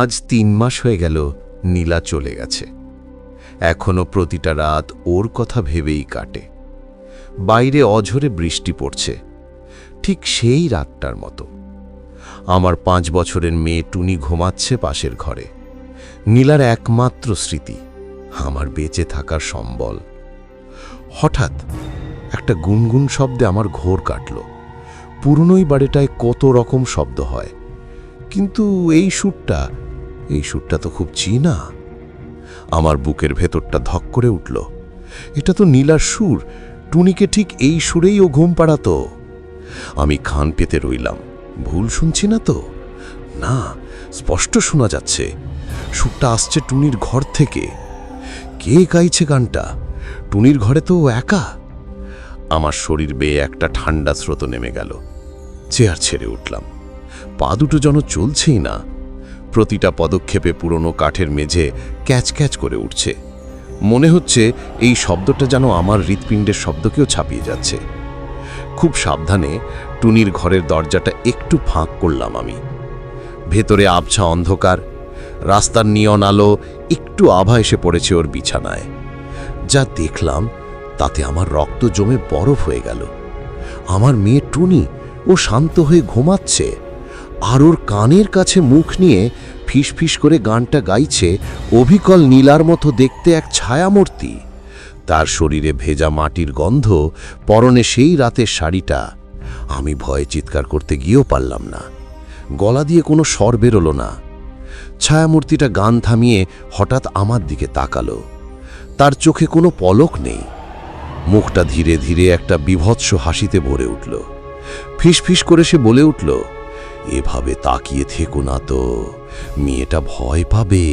আজ তিন মাস হয়ে গেল নীলা চলে গেছে। এখনও প্রতিটা রাত ওর কথা ভেবেই কাটে। বাইরে অঝরে বৃষ্টি পড়ছে, ঠিক সেই রাতটার মতো। আমার পাঁচ বছরের মেয়ে টুনি ঘুমাচ্ছে পাশের ঘরে। নীলার একমাত্র স্মৃতি, আমার বেঁচে থাকার সম্বল। হঠাৎ একটা গুনগুন শব্দে আমার ঘোর কাটল। পুরনোই বাড়িটায় কত রকম শব্দ হয়, কিন্তু এই সুরটা এই সুরটা তো খুব চীনা। আমার বুকের ভেতরটা ধক করে উঠল। এটা তো নীলার সুর। টুনিকে ঠিক এই সুরেই ও ঘুম পাড়াতো। আমি খান পেতে রইলাম। ভুল শুনছি না তো? না, স্পষ্ট শোনা যাচ্ছে। সুরটা আসছে টুনির ঘর থেকে। কে গাইছে গানটা? টুনির ঘরে তো একা। আমার শরীর বেয়ে একটা ঠান্ডা স্রোত নেমে গেল। চেয়ার ছেড়ে উঠলাম। পা দুটো যেন চলছেই না। প্রতিটা পদক্ষেপে পুরনো কাঠের মেঝে ক্যাচ ক্যাচ করে উঠছে। মনে হচ্ছে এই শব্দটা যেন আমার হৃৎপিণ্ডের শব্দকেও ছাপিয়ে যাচ্ছে। খুব সাবধানে টুনির ঘরের দরজাটা একটু ফাঁক করলাম আমি। ভেতরে আবছা অন্ধকার, রাস্তার নিয়ন আলো একটু আভা এসে পড়েছে ওর বিছানায়। যা দেখলাম তাতে আমার রক্ত জমে বরফ হয়ে গেল। আমার মেয়ে টুনি ও শান্ত হয়ে ঘুমাচ্ছে। আর ওর কানের কাছে মুখ নিয়ে ফিসফিস করে গানটা গাইছে অভিকল নীলার মতো দেখতে এক ছায়ামূর্তি। তার শরীরে ভেজা মাটির গন্ধ পরনে সেই রাতের শাড়িটা। আমি ভয়ে চিৎকার করতে গিয়েও পারলাম না। গলা দিয়ে কোনো স্বর বেরোলো না। ছায়ামূর্তিটা গান থামিয়ে হঠাৎ আমার দিকে তাকালো। তার চোখে কোনো পলক নেই। মুখটা ধীরে ধীরে একটা বিভৎস হাসিতে ভরে উঠল। ফিসফিস করে সে বলে উঠল এভাবে তাকিয়ে থেকো না তো। মেয়েটা ভয় পাবে।